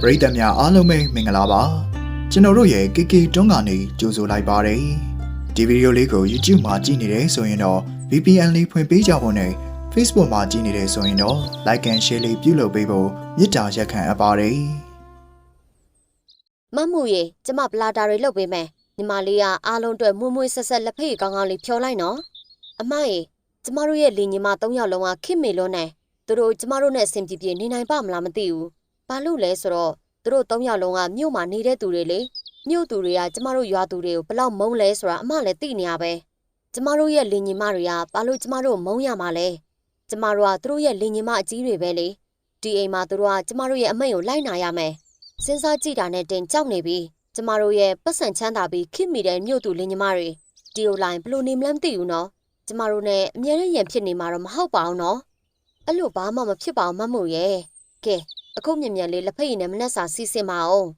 ပရိသတ်များအားလုံးပဲမင်္ဂလာပါကျွန်တော်တို့ရဲ့ KK တွန်းကနေကြိုဆိုလိုက်ပါတယ်ဒီဗီဒီယိုလေးကို YouTube မှာကြည့်နေတယ်ဆိုရင်တော့ VPN လေးဖွင့်ပေးကြဖို့နဲ့ Facebook မှာကြည့်နေတယ်ဆိုရင်တော့ Like and Share လေးပြုလုပ်ပေးဖို့မေတ္တာရက်ခံအပ်ပါတယ်မတ်မှုရေကျမပလာတာတွေလုပ်ပေးမယ်ညီမလေးကအားလုံးအတွက်မွေ့မွေ့ဆက်ဆက်လက်ဖေးကောင်းကောင်းလေးဖြောလိုက်နော်အမရေကျမတို့ရဲ့လင်ညီမ၃ယောက်လုံးကခင်မေလွန်းနေသူတို့ကျမတို့နဲ့အဆင်ပြေပြေနေနိုင်ပါမလားမသိဘူး ဘာလို့လဲဆိုတော့သူတို့၃ယောက်လုံးကမြို့မှာနေတဲ့သူတွေလေမြို့သူတွေကကျမတို့ရွာသူတွေကိုဘယ်လောက်မုန်းလဲဆိုတာအမလည်းသိနေရပဲကျမတို့ရဲ့လင်ညီမတွေကဘာလို့ကျမတို့မုန်းရမှာလဲကျမတို့ကသူတို့ရဲ့လင်ညီမအကြီးတွေပဲလေဒီအိမ်မှာသူတို့ကကျမတို့ရဲ့အမိန့်ကိုလိုက်နာရမယ်စဉ်းစားကြည့်တာနဲ့တင်ကြောက်နေပြီကျမတို့ရဲ့ပတ်စံချမ်းသာပြီးခင်မိတဲ့မြို့သူလင်ညီမတွေဒီလိုလိုင်းဘလို့နေမလဲမသိဘူးနော်ကျမတို့နဲ့အမြဲတမ်းရံဖြစ်နေမှာတော့မဟုတ်ပါဘူးနော်အဲ့လိုဘာမှမဖြစ်ပါဘူးမတ်မို့ရဲ့ကဲ အခုမြင်မြန်လေးလက်ဖက်ရည်နဲ့မနှက်စာစီးစင်ပါအောင်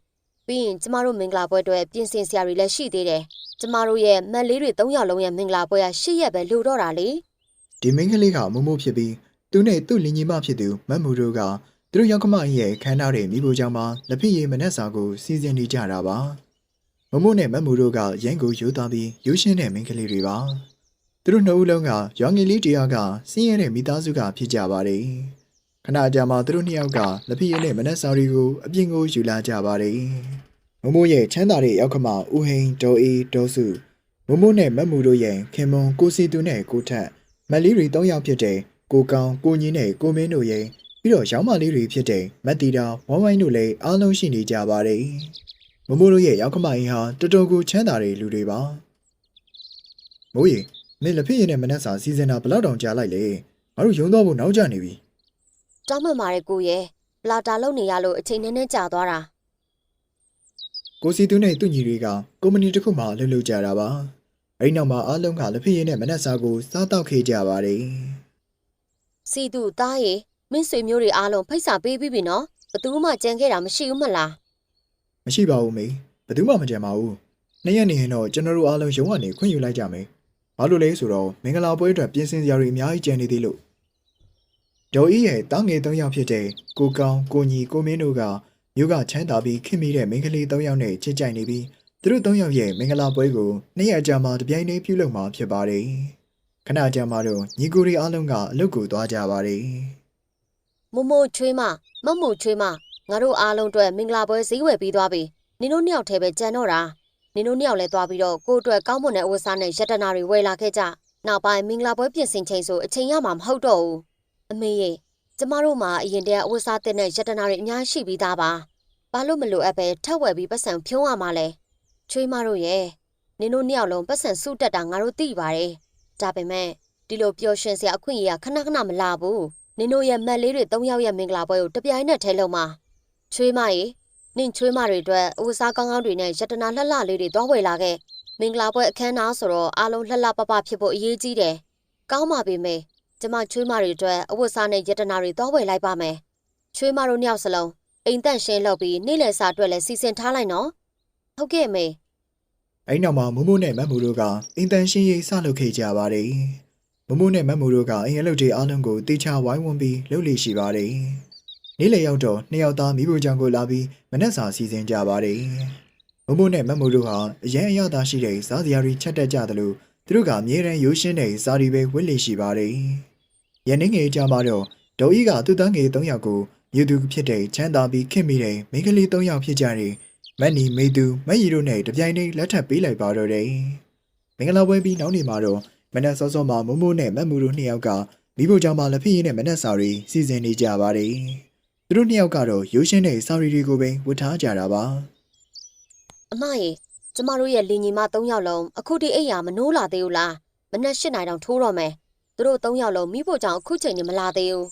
ပြီးရင်ကျမတို့မင်္ဂလာပွဲအတွက်ပြင်ဆင်စရာတွေလည်းရှိသေးတယ်ကျမတို့ရဲ့မက်လေးတွေ၃ယောက်လုံးရဲ့မင်္ဂလာပွဲက၈ရက်ပဲလိုတော့တာလေဒီမင်းကလေးကမမိုးဖြစ်ပြီးသူနဲ့သူ့လင်ကြီးမဖြစ်သူမတ်မူတို့ကသူတို့ရောက်ကမရဲ့ခန်းသားတဲ့မိဖို့ကြောင့်မှလက်ဖြစ်ရည်မနှက်စာကိုစီစဉ်နေကြတာပါမမိုးနဲ့မတ်မူတို့ကရန်ကိုယူသားပြီးယူရှင်းတဲ့မင်းကလေးတွေပါသူတို့နှစ်ဦးလုံးကရောင်ငယ်လေးတရားကစင်းရဲတဲ့မိသားစုကဖြစ်ကြပါတယ် ခဏကြာမှသူတို့နှစ်ယောက်ကလက်ဖြစ်ရည်နဲ့မနှက်စာတွေကိုအပြင်ကိုယူလာကြပါတယ်မမိုးရဲ့ချမ်းသာတဲ့ရောက်ကမဦးဟိန်ဒေါ်အေးဒေါ်စုမမိုးနဲ့မတ်မူတို့ရဲ့ခင်မွန်ကိုစီသူနဲ့ကိုထက်မက်လေးတွေ၃ယောက်ဖြစ်တဲ့ကိုကောင်ကိုကြီးနဲ့ကိုမင်းတို့ရဲ့ပြီးတော့ရောင်းမလေးတွေဖြစ်တဲ့မက်တီတာဝမ်ဝိုင်းတို့လည်းအားလုံးရှိနေကြပါတယ်မမိုးတို့ရဲ့ရောက်ကမအင်းဟာတော်တော်ကိုချမ်းသာတဲ့လူတွေပါမိုးရီမင်းလက်ဖြစ်ရည်နဲ့မနှက်စာစီစဉ်တာဘယ်လောက်တောင်ကြာလိုက်လဲငါတို့ယုံတော့ဖို့နောက်ကျနေပြီ တောင်းမှန်ပါတယ်ကိုရဲ့ပလာတာလုံနေရလို့အချိန်နည်းနည်းကြာသွားတာကိုစီသူနဲ့သူ့ညီတွေကကုမ္ပဏီတစ်ခုမှလှုပ်လှုပ်ကြတာပါအဲဒီနောက်မှာအားလုံးကလက်ဖြစ်ရည်နဲ့မနှက်စာကိုစားတောက်ခဲ့ကြပါတယ်စီသူသားရေမင်းဆွေမျိုးတွေအားလုံးဖိတ်စာပေးပြီးပြီနော်ဘသူမှကြံခဲ့တာမရှိဘူးမလားမရှိပါဘူးမေဘယ်သူမှမကြံပါဘူးနှစ်ရက်နေရင်တော့ကျွန်တော်တို့အားလုံးရုံးကနေခွင့်ယူလိုက်ကြမယ်ဘာလို့လဲဆိုတော့မင်္ဂလာပွဲအတွက်ပြင်ဆင်စရာတွေအများကြီးကျန်နေသေးလို့ ဒေါ်ဤရဲ့တောင်းငယ်၃ယောက်ဖြစ်တဲ့ကိုကောင်ကိုညီကိုမင်းတို့ကမြို့ကချမ်းသာပြီးခင်မိတဲ့မိန်းကလေး၃ယောက်နဲ့ချစ်ကြိုက်နေပြီးသူတို့၃ယောက်ရဲ့မင်္ဂလာပွဲကိုနှစ်ရက်ကြာမှတပြိုင်တည်းပြုလုပ်မှာဖြစ်ပါတယ်ခဏကြာမှတော့ညီကိုတွေအားလုံးကအလုပ်ကိုသွားကြပါတယ်မမို့ချွေးမမမို့ချွေးမငါတို့အားလုံးအတွက်မင်္ဂလာပွဲဈေးဝယ်ပြီးသွားပြီနင်တို့နှစ်ယောက်တည်းပဲကြံတော့တာနင်တို့နှစ်ယောက်လည်းသွားပြီးတော့ကိုယ့်အတွက်ကောင်းမွန်တဲ့အဝတ်စားနဲ့ရတနာတွေဝယ်လာခဲ့ကြနောက်ပိုင်းမင်္ဂလာပွဲပြင်ဆင်ချိန်ဆိုအချိန်ရမှာမဟုတ်တော့ဘူး အမေရေကျမတို့မှာအရင်တည်းကအဝတ်စားတဲ့နဲ့ရတနာတွေအများရှိပြီးသားပါဘာလို့မလို့အပ်ပဲထက်ဝယ်ပြီးပတ်စံဖြုံးရမှာလဲချွေးမတို့ရဲ့နင်တို့နှစ်ယောက်လုံးပတ်စံစုတက်တာငါတို့သိပါတယ်ဒါပေမဲ့ဒီလိုပျော်ရွှင်စရာအခွင့်အရေးကခဏခဏမလာဘူးနင်တို့ရဲ့မက်လေးတွေ၃ယောက်ရဲ့မင်္ဂလာပွဲကိုတပြိုင်နက်ထဲလုံးမှာချွေးမရေနင်ချွေးမတွေအတွက်အဝတ်စားကောင်းကောင်းတွေနဲ့ရတနာလှလှလေးတွေသွားဝယ်လာခဲ့မင်္ဂလာပွဲအခမ်းအနားဆိုတော့အားလုံးလှလှပပဖြစ်ဖို့အရေးကြီးတယ်ကောင်းပါပြီမေ ကျမချွေးမတွေအတွက်အဝတ်စားနဲ့ရတနာတွေသွားဝယ်လိုက်ပါမယ်ချွေးမတို့နှစ်ယောက်စလုံးအိမ်တန့်ရှင်းလုပ်ပြီးနေ့လယ်စာအတွက်လည်းစီစဉ်ထားလိုက်နော်ဟုတ်ကဲ့မေအဲဒီနောက်မှာမမိုးနဲ့မတ်မူတို့ကအင်တန်ရှင်းရေးစလုပ်ခဲ့ကြပါတယ်မမိုးနဲ့မတ်မူတို့ကအင်အလုပ်တွေအားလုံးကိုတေချာဝိုင်းဝန်းပြီးလုပ်လေ့ရှိပါတယ်နေ့လယ်ရောက်တော့နှစ်ယောက်သားမိဖို့ကြောင့်ကိုလာပြီးမနက်စာစီစဉ်ကြပါတယ်မမိုးနဲ့မတ်မူတို့ဟာအရန်အရသာရှိတဲ့စားစရာတွေချက်တက်ကြတယ်လို့ သူတို့ကအမြဲတမ်းရိုးရှင်းတဲ့စားတွေပဲဝတ်လေ့ရှိပါတယ်ရန်နေငယ်ကြမှာတော့ဒေါ်ဤကသူ့တန်းငယ်၃ယောက်ကိုမြို့သူဖြစ်တဲ့ချမ်းသာပြီးခင်မိတဲ့မိန်းကလေး၃ယောက်ဖြစ်ကြတဲ့မက်နီမေသူမက်ရီတို့နဲ့တပြိုင်တည်းလက်ထပ်ပေးလိုက်ပါတော့တယ်။မင်္ဂလာပွဲပြီးနောက်နေ့မှာတော့မနက်စောစောမှာမမိုးနဲ့မက်မူတို့နှစ်ယောက်ကမိဖို့ကြောင့်မှလက်ဖြစ်ရင်းနဲ့မနက်စာရီစီစဉ်နေကြပါတယ်။သူတို့နှစ်ယောက်ကတော့ရိုးရှင်းတဲ့စာရီတွေကိုပဲဝတ်ထားကြတာပါအမရေ ကျမတို့ရဲ့လင်ညီမ၃ယောက်လုံးအခုဒီအိမ်ယာမနိုးလာသေးဘူးလားမနက်၈နာရီတောင်ထိုးတော့မယ်သူတို့၃ယောက်လုံးမိဖို့ကြောင့်အခုချိန်နေမလာသေးဘူး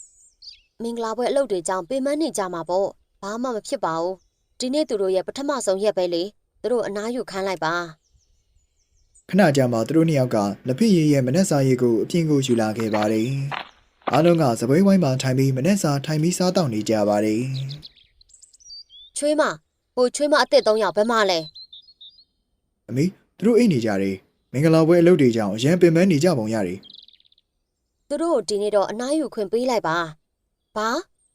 မင်္ဂလာပွဲအလုပ်တွေကြောင့်ပြင်ပန်းနေကြမှာပေါ့ဘာမှမဖြစ်ပါဘူးဒီနေ့သူတို့ရဲ့ပထမဆုံးရက်ပဲလေသူတို့အနားယူခိုင်းလိုက်ပါ။ခဏကြာမှသူတို့နှစ်ယောက်ကလက်ဖြစ်ရည်ရဲ့မနက်စာရီကိုအပြင်ကိုယူလာခဲ့ပါတယ်။အားလုံးကစပွဲဝိုင်းမှာထိုင်ပြီးမနက်စာထိုင်ပြီးစားတောက်နေကြပါတယ်ချွေးမဟိုချွေးမအစ်စ်၃ယောက်ဘယ်မှလဲ။ အမေသူတို့အိတ်နေကြတယ်။မင်္ဂလာပွဲအလုပ်တွေကြောင့်အရန်ပင်ပန်းနေကြပုံရတယ်။သူတို့ကိုဒီနေ့တော့အနားယူခွင့်ပေးလိုက်ပါဘာ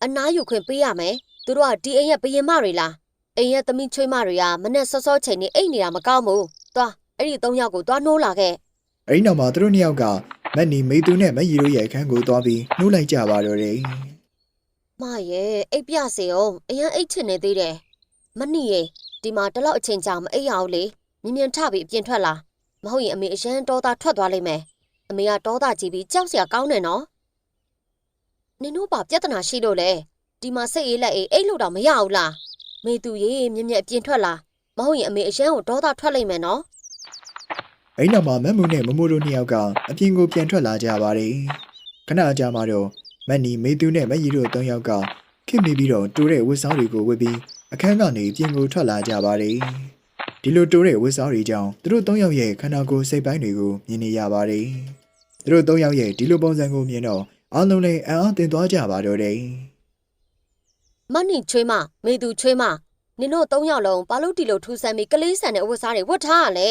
အနားယူခွင့်ပေးရမယ်သူတို့ကဒီအိမ်ရဲ့ဘယင်မတွေလားအိမ်ရဲ့သမီးချွေးမတွေကမနဲ့စောစောချိန်နေအိတ်နေတာမကောင်းဘူးသွားအဲ့ဒီသုံးယောက်ကိုသွားနှိုးလာခဲ့အဲဒီနောက်မှာသူတို့နှစ်ယောက်ကမက်နီမေသူနဲ့မက်ရီတို့ရဲ့အခန်းကိုသွားပြီးနှိုးလိုက်ကြပါတော့တယ်မရဲ့အိတ်ပြစေအောင်အရင်အိတ်ချင်နေသေးတယ်မနှီးရဲ့ဒီမှာတလောက်အချိန်ကြာမအိတ်ရအောင်လေ မြင်မြင်ထပြီးအပြင်ထွက်လာမဟုတ်ရင်အမေအရန်တောသားထွက်သွားလိမ့်မယ်အမေကတောသားကြည့်ပြီးကြောက်စရာကောင်းတယ်နော်နင်တို့ပါပြဿနာရှိလို့လေဒီမှာစိတ်အေးလက်အေးအိတ်လို့တော့မရဘူးလားမေသူရေမြင်မြင်အပြင်ထွက်လာမဟုတ်ရင်အမေအရန်ကိုတောသားထွက်လိမ့်မယ်နော်။အဲဒီနောက်မှာမက်မူနဲ့မမိုးတို့နှစ်ယောက်ကအပြင်ကိုပြန်ထွက်လာကြပါတယ်။ခဏကြာမှတော့မက်နီမေသူနဲ့မက်ရီတို့သုံးယောက်ကခင်မိပြီးတော့တိုးတဲ့ဝတ်စားတွေကိုဝတ်ပြီးအခန်းကနေပြင်ကိုထွက်လာကြပါတယ်။ ဒီလိုတိုးတဲ့ဝတ်စားတွေကြောင့်သူတို့သုံးယောက်ရဲ့ခန္ဓာကိုယ်စိတ်ပိုင်းတွေကိုမြင်နေရပါတယ်။သူတို့သုံးယောက်ရဲ့ဒီလိုပုံစံကိုမြင်တော့အားလုံးလည်းအံ့အားသင့်သွားကြပါတော့တယ်။မနှီချွေးမမေသူချွေးမနင်တို့သုံးယောက်လုံးဘာလို့ဒီလိုထူဆန်းပြီးကလေးဆန်တဲ့အဝတ်စားတွေဝတ်ထားရလဲ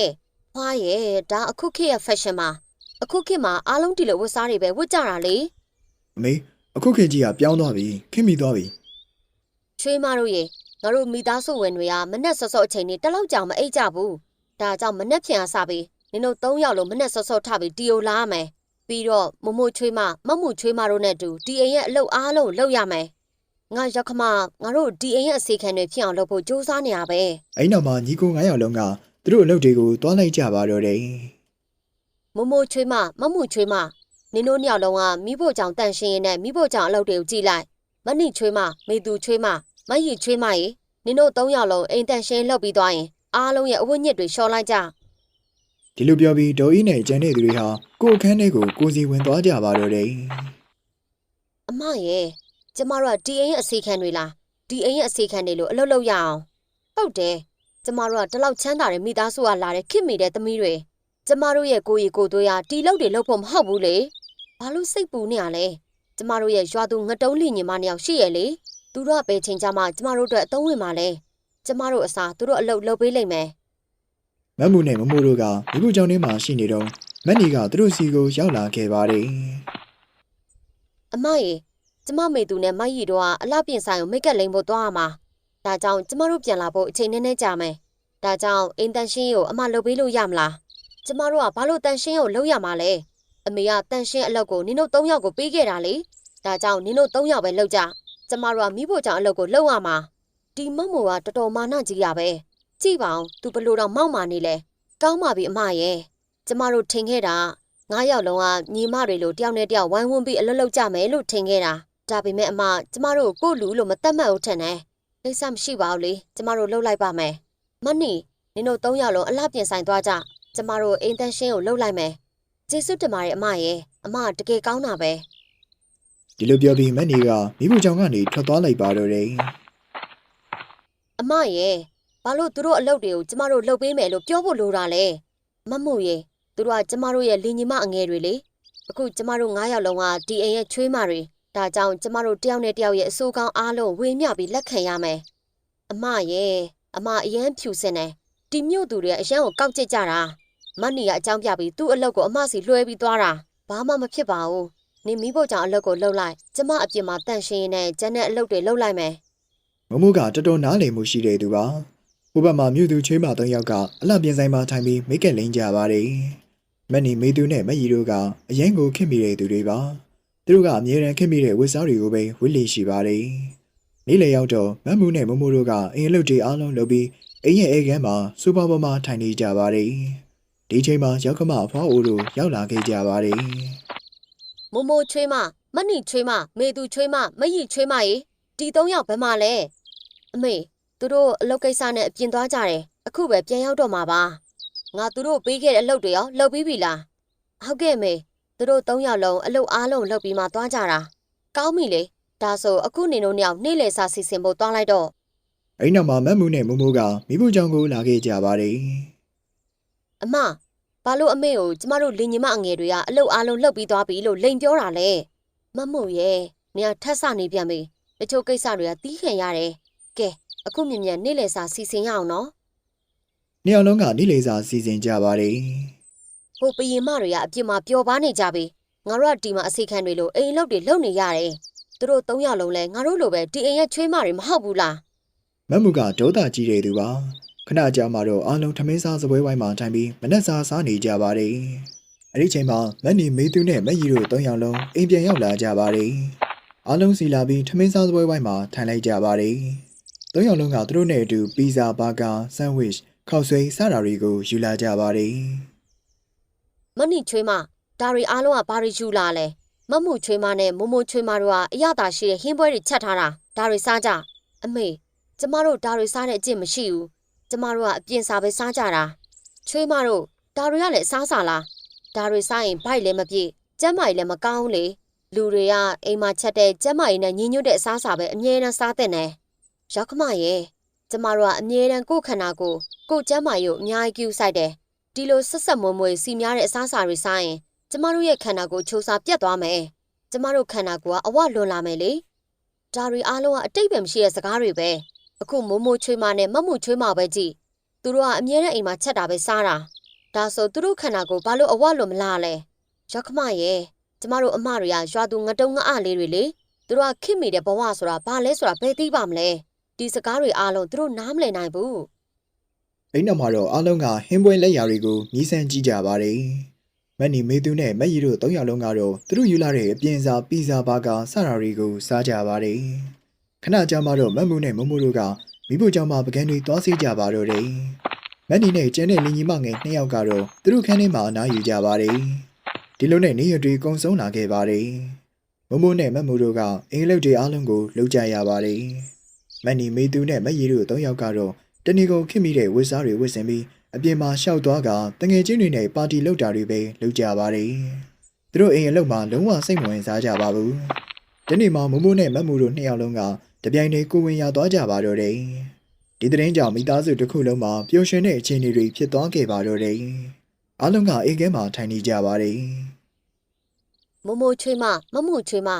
ဖွားရဲ့ဒါအခုခေတ်ရဲ့ fashion မှာအခုခေတ်မှာအားလုံးဒီလိုဝတ်စားတွေပဲဝတ်ကြတာလေအမေအခုခေတ်ကြီးကပြောင်းသွားပြီခင်မိသွားပြီချွေးမတို့ရေ ငါတို့မိသားစုဝင်တွေကမနဲ့ဆော့ဆော့အချိန်နေတလောက်ကြောင်မအိတ်ကြဘူးဒါကြောင့်မနဲ့ဖြန်အားစပြီးနင်တို့သုံးယောက်လုံးမနဲ့ဆော့ဆော့ထပြီးတီယိုလာရမယ်ပြီးတော့မမို့ချွေးမမမှုချွေးမတို့နဲ့အတူဒီအိမ်ရဲ့အလုပ်အားလုံးလုပ်ရမယ်ငါရောက်ခမငါတို့ဒီအိမ်ရဲ့အစီခံတွေဖြစ်အောင်လုပ်ဖို့စူးစမ်းနေရပဲအဲဒီနောက်မှာညီကို9ယောက်လုံးကသူတို့အလုပ်တွေကိုတွားလိုက်ကြပါတော့တယ်မမိုချွေးမမမှုချွေးမနင်တို့ညောက်လုံးကမိဖို့ကြောင့်တန်ရှင်းရင်နဲ့မိဖို့ကြောင့်အလုပ်တွေကိုကြည့်လိုက်မနှိချွေးမမေသူချွေးမ မရီချွေးမရေနင်တို့သုံးယောက်လုံးအိမ်တန်ရှင်းလုပ်ပြီးသွားရင်အားလုံးရဲ့အဝတ်ညစ်တွေလျှော်လိုက်ကြဒီလိုပြောပြီးဒေါ်အီနဲ့ကျန်တဲ့သူတွေဟာကိုယ်အခန်းထဲကိုကိုယ်စီဝင်သွားကြပါတော့တယ်အမရဲ့ကျမတို့ကဒီအိမ်ရဲ့အစီခံတွေလားဒီအိမ်ရဲ့အစီခံတွေလို့အလုပ်လုပ်ရအောင်ဟုတ်တယ်ကျမတို့ကဒီလောက်ချမ်းသာတဲ့မိသားစုကလာတဲ့ခင်မိတဲ့သမီးတွေကျမတို့ရဲ့ကိုယ်ရီကိုယ်သွေးရတီလုပ်တွေလုပ်ဖို့မဟုတ်ဘူးလေဘာလို့စိတ်ပူနေရလဲကျမတို့ရဲ့ရွာသူငတုံးလီညီမနှစ်ယောက်ရှိရဲ့လေ သူတို့ကပဲချိန်ကြမှာကျမတို့အတွက်အသုံးဝင်ပါလေကျမတို့အစားသူတို့အလုပ်လုပ်ပေးလိမ့်မယ်မတ်မူနဲ့မမိုးတို့ကမိဖို့ကြောင့်ထဲမှာရှိနေတော့မက်နီကသူတို့စီကိုရောက်လာခဲ့ပါတယ်အမရေကျမမေသူနဲ့မကြီးတို့ကအလှပြင်ဆိုင်ကိုမိတ်ကပ်လိမ့်ဖို့သွားရမှာဒါကြောင့်ကျမတို့ပြန်လာဖို့အချိန်နည်းနည်းကြာမယ်ဒါကြောင့်အင်တန်ရှင်းကိုအမလုပ်ပေးလို့ရမလားကျမတို့ကဘာလို့တန်ရှင်းကိုလုပ်ရမှာလဲအမေကတန်ရှင်းအလုပ်ကိုနင်တို့၃ယောက်ကိုပေးခဲ့တာလေဒါကြောင့်နင်တို့၃ယောက်ပဲလုပ်ကြ ကျမတို့ကမိဖို့ကြောင့်အလုပ်ကိုလုပ်ရမှာဒီမတ်မိုကတော်တော်မာနကြီးရပဲကြည့်ပါအောင်သူဘလို့တော့မောက်မာနေလဲကောင်းပါပြီအမရဲ့ကျမတို့ထင်ခဲ့တာငါးယောက်လုံးကညီမတွေလိုတယောက်နဲ့တယောက်ဝိုင်းဝန်းပြီးအလုပ်လုပ်ကြမယ်လို့ထင်ခဲ့တာဒါပေမဲ့အမကျမတို့ကိုယ့်လူလို့မတတ်မှတ်ဘူးထင်တယ်လိမ့်စမရှိပါဘူးလေကျမတို့လှုပ်လိုက်ပါမယ်မနီနင်တို့သုံးယောက်လုံးအလှပြင်ဆိုင်သွားကြကျမတို့အိမ်တန်ရှင်းကိုလှုပ်လိုက်မယ်ကျေးဇူးတင်ပါတယ်အမရဲ့အမတကယ်ကောင်းတာပဲ ဒီလိုပြောပြီးမက်နီကမိဖို့ကြောင့်ကနေထွက်သွားလိုက်ပါတော့တယ်အမရဲ့ဘာလို့သူတို့အလုပ်တွေကိုကျမတို့လှုပ်ပေးမယ်လို့ပြောဖို့လိုတာလဲမမှုရဲ့သူတို့ကကျမတို့ရဲ့လင်ညီမအငယ်တွေလေအခုကျမတို့၅ယောက်လုံးကဒီအိမ်ရဲ့ချွေးမတွေဒါကြောင့်ကျမတို့တယောက်နဲ့တယောက်ရဲ့အဆိုးကောင်းအားလုံးဝေမျှပြီးလက်ခံရမယ်အမရဲ့အမအရန်ဖြူစင်တယ်ဒီမြို့သူတွေကအရန်ကိုကောက်ကျစ်ကြတာမတ်နီကအကြောင်းပြပြီးသူ့အလုပ်ကိုအမစီလွှဲပြီးသွားတာဘာမှမဖြစ်ပါဘူး နေမိဖို့ကြောင့်အလုပ်ကိုလှုပ်လိုက်ကျမအပြင်မှာတန့်ရှင်းရင်းနဲ့ကျန်တဲ့အလုပ်တွေလှုပ်လိုက်မယ်မမိုးကတော်တော်နားလည်မှုရှိတဲ့သူပါဟိုဘက်မှာမြို့သူချွေးမသုံးယောက်ကအလှပြင်ဆိုင်မှာထိုင်ပြီးမိတ်ကက်လိန်ကြပါတယ်မက်နီမေသူနဲ့မက်ရီတို့ကအရင်ကိုခင်မိတဲ့သူတွေပါသူတို့ကအမြဲတမ်းခင်မိတဲ့ဝတ်စားတွေကိုပဲဝတ်လေရှိပါတယ်နေ့လည်ရောက်တော့မတ်မူနဲ့မမိုးတို့ကအင်အလုပ်တွေအားလုံးလုပ်ပြီးအိမ်ရဲ့အိမ်ခန်းမှာစူပါပေါ်မှာထိုင်နေကြပါတယ်ဒီချိန်မှာရောက်ကမအဖွားအိုတို့ရောက်လာခဲ့ကြပါတယ် မိုမိုချွေးမမတ်နီချွေးမမေသူချွေးမမယီချွေးမရေဒီသုံးယောက်ဘယ်မှာလဲအမေသူတို့အလုပ်ကိစ္စနဲ့အပြင်သွားကြတယ်အခုပဲပြန်ရောက်တော့မှာပါငါသူတို့ပေးခဲ့တဲ့အလုပ်တွေရောလုပ်ပြီးပြီလားဟုတ်ကဲ့မေသူတို့သုံးယောက်လုံးအလုပ်အားလုံးလုပ်ပြီးမှသွားကြတာကောင်းပြီလေဒါဆိုအခုနေတို့နှစ်ယောက်နေ့လည်စာစီစဉ်ဖို့သွားလိုက်တော့အဲ့နောက်မှာမတ်မူနဲ့မမိုးကမိဖို့ကြောင့်ကိုလာခဲ့ကြပါတယ်အမ ဘာလို့အမေကိုကျမတို့လင်ညီမအငယ်တွေကအလုပ်အားလုံးလုပ်ပြီးသွားပြီလို့လိန်ပြောတာလဲမမို့ရဲ့နေရာထက်ဆနေပြန်ပြီတချို့ကိစ္စတွေကတီးခံရတယ်ကဲအခုမြင်မြန်နေ့လည်စာစီစဉ်ရအောင်နော်နှစ်ယောက်လုံးကနေ့လေစာစီစဉ်ကြပါတယ်ဟိုပရင်မတွေကအပြစ်မှာပျော်ပါနေကြပြီငါတို့ကဒီမှာအစိခံတွေလို့အိမ်လုပ်တွေလုပ်နေရတယ်သူတို့၃ယောက်လုံးလဲငါတို့လိုပဲဒီအိမ်ရဲ့ချွေးမတွေမဟုတ်ဘူးလားမတ်မှုကဒေါသကြီးတဲ့သူပါ ခဏကြာမှတော့အားလုံးထမင်းစားစပွဲဝိုင်းမှာထိုင်ပြီးမနက်စာစားနေကြပါတယ်အဲ့ဒီချိန်မှာမတ်နီမေသူနဲ့မက်ရီတို့၃ယောက်လုံးအိမ်ပြန်ရောက်လာကြပါတယ်အားလုံးစီလာပြီးထမင်းစားစပွဲဝိုင်းမှာထိုင်လိုက်ကြပါတယ်၃ယောက်လုံးကသူတို့နဲ့အတူပီဇာဘာဂါဆန်ဝစ်ခောက်ဆွဲစတာတွေကိုယူလာကြပါတယ်မနီချွေးမဒါရီအားလုံးကဘာတွေယူလာလဲမမှုချွေးမနဲ့မမိုချွေးမတို့ကအရသာရှိတဲ့ဟင်းပွဲတွေချက်ထားတာဒါတွေစားကြအမေကျမတို့ဒါတွေစားတဲ့အကျင့်မရှိဘူး ကျမတို့ကအပြင်စားပဲစားကြတာချွေးမတို့ဒါတွေကလည်းအစားစားလားဒါတွေစားရင်ဘိုက်လည်းမပြည့်ကျန်းမာရေးလည်းမကောင်းဘူးလေလူတွေကအိမ်မှာချက်တဲ့ကျန်းမာရေးနဲ့ညီညွတ်တဲ့အစားအစာပဲအမြဲတမ်းစားတဲ့နဲ့ရောက်ခမရဲ့ကျမတို့ကအမြဲတမ်းကိုယ့်ခန္ဓာကိုယ်ကိုယ့်ကျန်းမာရေးကိုအများကြီးကူးဆိုင်တယ်ဒီလိုဆက်ဆက်မွေ့မွေ့စီများတဲ့အစားအစာတွေစားရင်ကျမတို့ရဲ့ခန္ဓာကိုယ်ချိုးစားပြတ်သွားမယ်။ကျမတို့ခန္ဓာကိုယ်ကအဝလွန်လာမယ်လေ။ဒါတွေအားလုံးကအတိတ်ပဲမရှိတဲ့စကားတွေပဲ။ အခုမိုးမိုးချွေးမနဲ့မမှုချွေးမပဲကြည့်။သူတို့ကအမြဲတမ်းအိမ်မှာချက်တာပဲစားတာ။ဒါဆိုသူတို့ခန္ဓာကိုယ်ဘာလို့အဝလွန်မလားလဲ။ရောက်ခမရဲ့ကျမတို့အမတွေကရွာသူငတုံးငအလေးတွေလေ။သူတို့ကခင်မိတဲ့ဘဝဆိုတာဘာလဲဆိုတာဘယ်သိပါမလဲ။ဒီစကားတွေအားလုံးသူတို့နားမလည်နိုင်ဘူးအိမ်နောက်မှာတော့အားလုံးကဟင်းပွဲလက်ရာတွေကိုမြည်ဆန်းကြည့်ကြပါတယ်မက်နီမေသူနဲ့မက်ရီတို့၃ယောက်လုံးကတော့သူတို့ယူလာတဲ့အပြင်းစားပီဇာဘာဂါစတာတွေကိုစားကြပါတယ် ခဏကြာမှတော့မက်မှုနဲ့မမိုးတို့ကမိဖို့ကြောင့်မှပကန်းတွေသွားစေးကြပါတော့တယ်မက်နီနဲ့ကျန်တဲ့လင်ကြီးမငယ်နှစ်ယောက်ကတော့သူတို့ခန်းထဲမှာအနားယူကြပါတယ်ဒီလိုနဲ့နေရတွေကုံဆုံးလာခဲ့ပါတယ်မမိုးနဲ့မက်မှုတို့ကအင်္ဂလိပ်တွေအားလုံးကိုလှုပ်ကြရပါတယ်မက်နီမေသူနဲ့မက်ရီတို့၃ယောက်ကတော့တဏီကုံခင်မိတဲ့ဝစ်စားတွေဝစ်စင်ပြီးအပြင်မှာရှောက်သွားကတငယ်ချင်းတွေနဲ့ပါတီလောက်တာတွေပဲလုပ်ကြပါတယ်။သူတို့အိမ်အလုပ်မှာလုံးဝစိတ်မဝင်စားကြပါဘူး။ ဒီနေ့မှာမမိုးနဲ့မတ်မူတို့နှစ်ယောက်လုံးကတပြိုင်တည်းကိုဝင်ရသွားကြပါတော့တယ်။ဒီသတင်းကြောင့်မိသားစုတစ်ခုလုံးမှာပျော်ရွှင်တဲ့အခြေအနေတွေဖြစ်သွားခဲ့ပါတော့တယ်။အားလုံးကအိမ်ထဲမှာထိုင်နေကြပါတယ်မမိုချွေးမမမှုချွေးမ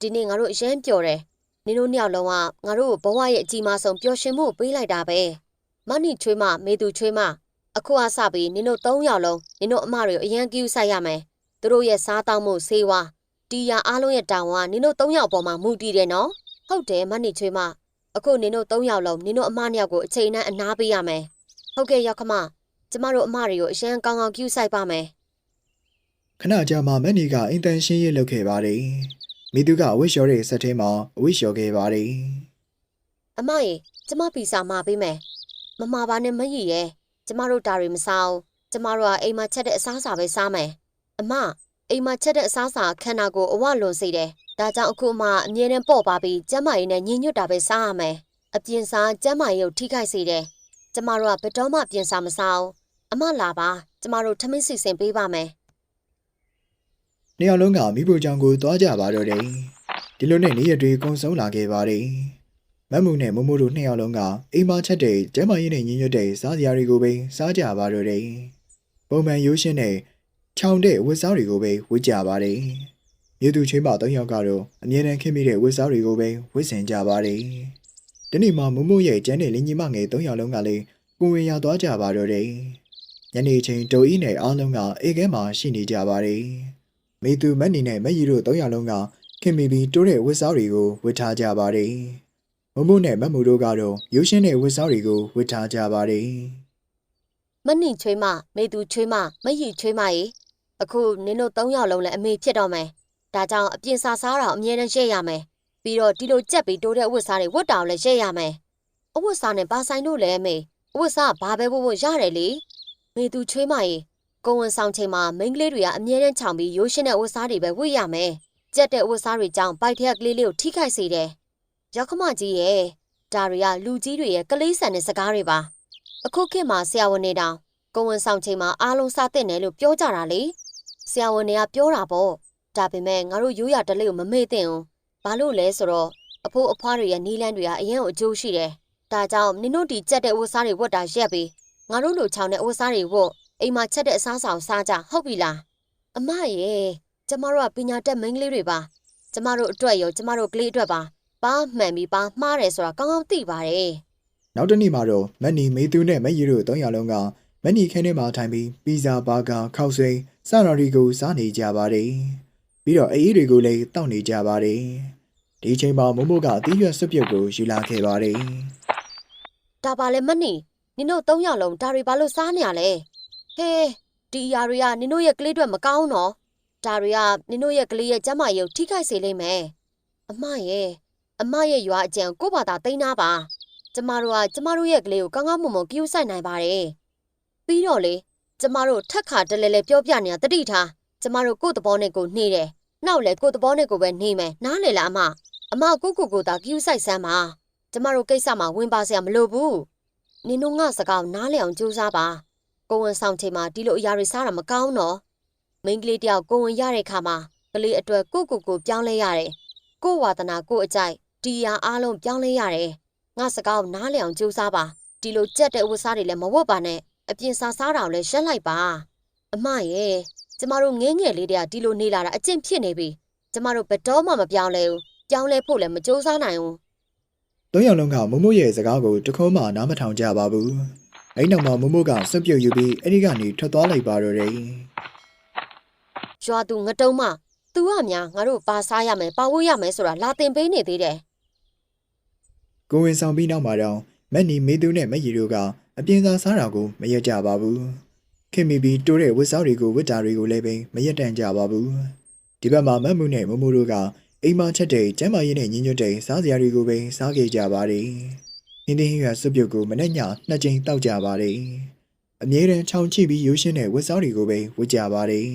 ဒီနေ့ငါတို့အရန်ပျော်တယ်နင်တို့နှစ်ယောက်လုံးကငါတို့ကိုဘဝရဲ့အကြီးမားဆုံးပျော်ရွှင်မှုကိုပေးလိုက်တာပဲမနီချွေးမမေသူချွေးမအခုအစပြီးနင်တို့သုံးယောက်လုံးနင်တို့အမတွေကိုအရန်ကူးဆိုင်ရမယ်သူတို့ရဲ့စားတောက်မှုဆေးဝါး တီယာအားလုံးရဲ့တောင်းဝါနင်တို့သုံးယောက်ပေါ်မှာမူတည်တယ်နော်ဟုတ်တယ်မနီချွေးမအခုနင်တို့သုံးယောက်လုံးနင်တို့အမနှစ်ယောက်ကိုအချိန်နဲ့အနားပေးရမယ်ဟုတ်ကဲ့ရောက်ခမကျမတို့အမတွေကိုအရန်ကောင်းကောင်းကူးဆိုင်ပါမယ်။ခဏကြာမှမက်နီကအင်တန်ရှင်းရေးလုပ်ခဲ့ပါတယ်။မိသူကအဝိရှော်တဲ့ဆက်ထဲမှာအဝိရှော်ခဲ့ပါတယ်။အမရေကျမပီစာမှာပေးမယ်မမပါနဲ့မရည်ရဲ့ကျမတို့ဒါတွေမစားဘူးကျမတို့ကအိမ်မှာချက်တဲ့အစားအစာပဲစားမယ်အမ အိမ်မှာချက်တဲ့အစားအစာခန္ဓာကိုယ်အဝလွန်စေတယ်ဒါကြောင့်အခုမှအမြဲတမ်းပေါ့ပါပြီးကျမရည်နဲ့ညင်ညွတ်တာပဲစားရမယ်အပြင်စားကျမရည်ကိုထိခိုက်စေတယ်ကျမတို့ကဘယ်တော့မှပြင်စားမစားဘူးအမလာပါကျမတို့ထမင်းစီစဉ်ပေးပါမယ်နှစ်ယောက်လုံးကမိဖို့ကြောင့်ကိုသွားကြပါတော့တယ်။ဒီလိုနဲ့နေ့ရက်တွေကုံဆုံးလာခဲ့ပါတယ်။မတ်မှုနဲ့မမိုးတို့နှစ်ယောက်လုံးကအိမ်မချက်တဲ့ကျမ်းမာရေးနဲ့ညီညွတ်တဲ့စားစရာတွေကိုပဲစားကြပါတော့တယ်။ပုံမှန်ရိုးရှင်းတဲ့ ခြောင်တဲ့ဝတ်စားတွေကိုပဲဝတ်ကြပါတယ်။မြေသူချင်းမသုံးယောက်ကတော့အမြဲတမ်းခင်မိတဲ့ဝတ်စားတွေကိုပဲဝတ်ဆင်ကြပါတယ်။ဒီနေ့မှမမိုးရဲ့ကျန်းတဲ့လင်ကြီးမငယ်သုံးယောက်လုံးကလည်းကိုဝင်ရသွားကြပါတော့တယ်။ညနေချိန်တိုအီးနဲ့အားလုံးကအိမ်ထဲမှာရှိနေကြပါတယ်။မေသူမက်နီနဲ့မက်ရီတို့၃ယောက်လုံးကခင်မီပြီးတိုးတဲ့ဝတ်စားတွေကိုဝတ်ထားကြပါတယ်။မမို့နဲ့မက်မူတို့ကတော့ရိုးရှင်းတဲ့ဝတ်စားတွေကိုဝတ်ထားကြပါတယ်မနှိချွေးမမေသူချွေးမမရည်ချွေးမရေ အခုနင်တို့သုံးယောက်လုံးလည်းအမေဖြစ်တော့မယ်ဒါကြောင့်အပြင်စားစားတော့အမြဲတမ်းရက်ရမယ်ပြီးတော့ဒီလိုကြက်ပြီးတိုးတဲ့အဝတ်စားတွေဝတ်တောင်လည်းရက်ရမယ်အဝတ်စားနဲ့ဘာဆိုင်တို့လဲအမေအဝတ်စားကဘာပဲဝတ်ဝတ်ရတယ်လေမေသူချွေးမရေကိုဝန်ဆောင်ချိန်မှာမိန်းကလေးတွေကအမြဲတမ်းခြောင်ပြီးရိုးရှင်းတဲ့အဝတ်စားတွေပဲဝတ်ရမယ်ကြက်တဲ့အဝတ်စားတွေကြောင့်ပိုက်ထက်ကလေးလေးကိုထိခိုက်စေတယ်ရောက်ခမကြီးရဲ့ဒါတွေကလူကြီးတွေရဲ့ကလေးဆန်တဲ့စကားတွေပါအခုခေတ်မှာဆရာဝန်တွေတောင်ကိုဝန်ဆောင်ချိန်မှာအားလုံးစားတဲ့နယ်လို့ပြောကြတာလေ ဆရာဝန်တွေကပြောတာပေါ့ဒါပေမဲ့ငါတို့ရိုးရတလေးကိုမမေ့သင့်ဘူးဘာလို့လဲဆိုတော့အဖိုးအဖွားတွေရဲ့နီးလန်းတွေကအရင်အကျိုးရှိတယ်ဒါကြောင့်နင်တို့ဒီကြက်တဲ့အဝတ်စားတွေဝတ်တာရက်ပြီးငါတို့လိုချောင်းတဲ့အဝတ်စားတွေဝတ်အိမ်မှာချက်တဲ့အစားဆောင်စားကြဟုတ်ပြီလားအမရဲ့ကျမတို့ကပညာတတ်မိန်းကလေးတွေပါကျမတို့အတွက်ရောကျမတို့ကလေးအတွက်ပါပါမှန်ပြီးပါမှားတယ်ဆိုတာကောင်းကောင်းသိပါတယ်။နောက်တစ်နေ့မှာတော့မက်နီမေသူနဲ့မက်ရီတို့၃ယောက်လုံးကမက်နီခင်းထဲမှာထိုင်ပြီးပီဇာဘာဂါခောက်ဆွဲ စတာတွေကိုစားနေကြပါတယ်။ပြီးတော့အေးအေးတွေကိုလည်းတောက်နေကြပါတယ်။ဒီဒီအချိန်မှာမမိုးကအသီးရွက်စွပ်ပြုတ်ကိုယူလာခဲ့ပါတယ်ဒါပါလေမနီနင်တို့သုံးယောက်လုံးဒါတွေဘာလို့စားနေရလဲဟဲဒီအရာတွေကနင်တို့ရဲ့ကလေးတွေမကောင်းတော့ဒါတွေကနင်တို့ရဲ့ကလေးရဲ့ကျန်းမာရေးကိုထိခိုက်စေလိမ့်မယ်အမရဲ့အမရဲ့ရွာအကြံကိုယ့်ဘာသာတိန်းနာပါကျမတို့ကကျမတို့ရဲ့ကလေးကိုကောင်းကောင်းမွန်မွန်ကြည့်ဆိုင်နိုင်ပါတယ်ပြီးတော့လေ ကျမတို့ထက်ခါတလဲလဲပြောပြနေတာတတိထားကျမတို့ကိုယ့်သဘောနဲ့ကိုယ်နှေးတယ်နောက်လေကိုယ့်သဘောနဲ့ကိုယ်ပဲနှေးမယ်နားလေလားအမအမကိုယ့်ကိုယ်ကိုယ်သာကြည့်ဆိုင်စမ်းပါကျမတို့ကိစ္စမှာဝင်ပါစရာမလိုဘူးနင်တို့ငါစကားနားလည်အောင်ကြိုးစားပါကိုဝင်ဆောင်ချိန်မှာဒီလိုအရာတွေစားတာမကောင်းတော့မိန်းကလေးတယောက်ကိုဝင်ရတဲ့ခါမှာကလေးအတွက်ကိုကိုကိုပြောင်းလဲရတယ်ကိုဝါသနာကိုအကြိုက်ဒီအရာအားလုံးပြောင်းလဲရတယ်ငါစကားနားလည်အောင်ကြိုးစားပါဒီလိုကြက်တဲ့ဝတ်စားတွေလည်းမဝတ်ပါနဲ့ အပြင်စားစားတာကိုလည်းရှက်လိုက်ပါအမရဲ့ကျမတို့ငဲငယ်လေးတည်းကဒီလိုနေလာတာအကျင့်ဖြစ်နေပြီကျမတို့ဘယ်တော့မှမပြောင်းလဲဘူးပြောင်းလဲဖို့လည်းမကြိုးစားနိုင်ဘူး။သုံးယောက်လုံးကမမိုးရဲ့စကားကိုတခုံးမှနားမထောင်ကြပါဘူး။အဲ့နောက်မှာမမိုးကစွပ်ပြုတ်ယူပြီးအဲ့ဒီကနေထွက်သွားလိုက်ပါတော့တယ်ရွာသူငတုံးမသူကများငါတို့ပါစားရမယ်ပါဝတ်ရမယ်ဆိုတာလာတင်ပေးနေသေးတယ်။ကိုဝင်ဆောင်ပြီးနောက်မှာတော့ မက်နီမေသူနဲ့မက်ရီတို့ကအပြင်သာစားတာကိုမရက်ကြပါဘူး။ခင်မီပြီးတိုးတဲ့ဝတ်စားတွေကိုဝတ်တာတွေကိုလည်းပဲမရက်တန့်ကြပါဘူး။ဒီဘက်မှာမက်မှုနဲ့မမိုးတို့ကအိမ်မချက်တဲ့ကျမ်းမာရေးနဲ့ညီညွတ်တဲ့စားစရာတွေကိုပဲစားခဲ့ကြပါတယ်။ဟင်းသင်းရွာစွပ်ပြုတ်ကိုမနဲ့ညနှစ်ကြိမ်တောက်ကြပါတယ်။အမြဲတမ်းချောင်ချိပြီးရိုးရှင်းတဲ့ဝတ်စားတွေကိုပဲဝတ်ကြပါတယ်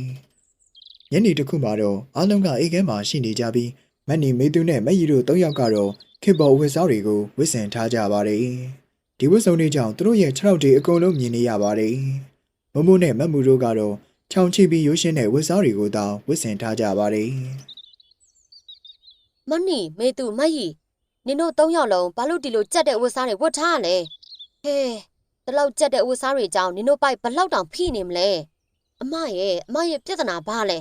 ။ညနေတစ်ခုမှာတော့အားလုံးကအိတ်ခဲမှာရှိနေကြပြီးမက်နီမေသူနဲ့မက်ရီတို့၃ယောက်ကတော့ ခေဘော်ဝတ်စားတွေကိုဝတ်ဆင်ထားကြပါတယ်။ဒီဝတ်စုံတွေကြောင့်သူတို့ရဲ့ခြေထောက်တွေအကုန်လုံးမြင်နေရပါတယ်။မမိုးနဲ့မက်မူတို့ကတော့ချောင်ချိပြီးရိုးရှင်းတဲ့ဝတ်စားတွေကိုတောင်ဝတ်ဆင်ထားကြပါတယ်မနီမေသူမတ်ရီနင်တို့သုံးယောက်လုံးဘာလို့ဒီလိုကြက်တဲ့ဝတ်စားတွေဝတ်ထားရလဲဟဲဒီလောက်ကြက်တဲ့ဝတ်စားတွေကြောင့်နင်တို့ပိုက်ဘလောက်တောင်ဖိနေမလဲအမရဲ့အမရဲ့ပြဿနာဘာလဲ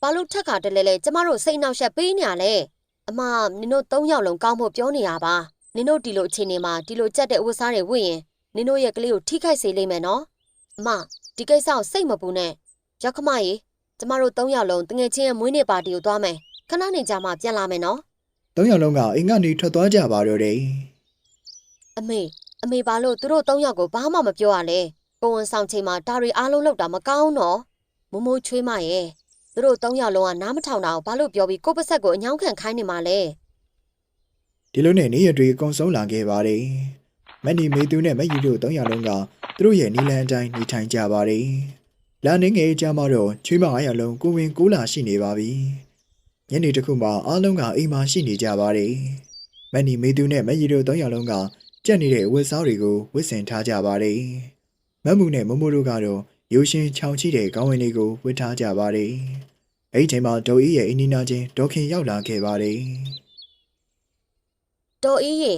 ဘာလို့ထက်ခါတလဲလဲကျမတို့စိတ်နှောက်ယှက်ပေးနေရလဲ အမနင်တို့သုံးယောက်လုံးကောင်းဖို့ပြောနေရပါနင်တို့ဒီလိုအခြေအနေမှာဒီလိုကြက်တဲ့ဝတ်စားတွေဝတ်ရင်နင်တို့ရဲ့ကလေးကိုထိခိုက်စေလိမ့်မယ်နော်အမဒီကိစ္စကိုစိတ်မပူနဲ့ရောက်ခမကြီးကျမတို့သုံးယောက်လုံးတငယ်ချင်းရဲ့မွေးနေ့ပါတီကိုသွားမယ်ခဏနေကြမှပြန်လာမယ်နော်။၃ယောက်လုံးကအိမ်ကနေထွက်သွားကြပါတော့တယ်အမေအမေဘာလို့သူတို့သုံးယောက်ကိုဘာမှမပြောရလဲကိုဝန်ဆောင်ချိန်မှာဒါတွေအားလုံးလောက်တာမကောင်းတော့မမိုးချွေးမရဲ့ သူတို့သုံးယောက်လုံးကနားမထောင်တာကိုဘာလို့ပြောပြီးကိုယ့်ပါဆက်ကိုအညောင်းခံခိုင်းနေမှာလဲ။ဒီလိုနဲ့နေ့ရက်တွေအကုန်ဆုံးလာခဲ့ပါတယ်။မက်နီမေသူနဲ့မက်ရီတို့၃ယောက်လုံးကသူတို့ရဲ့နီလန်အတိုင်းနေထိုင်ကြပါတယ်။လာနေငယ်အကြမ်းမှာတော့ချွေးမ900လုံးကိုဝင်ကိုလာရှိနေပါပြီ။ညနေတစ်ခုမှာအားလုံးကအိမ်မှာရှိနေကြပါတယ်။မက်နီမေသူနဲ့မက်ရီတို့300လုံးကကြက်နေတဲ့ဝတ်စားတွေကိုဝတ်ဆင်ထားကြပါတယ်။မက်မှုနဲ့မမိုးတို့ကတော့ ရိုးရှင်းချောင်ချိတဲ့ကောင်းဝင်လေးကိုဝတ်ထားကြပါတယ်။အဲ့ဒီချိန်မှာဒေါ်အေးရဲ့အင်းနီနာချင်းဒေါခင်ရောက်လာခဲ့ပါတယ်တော်အေးရေ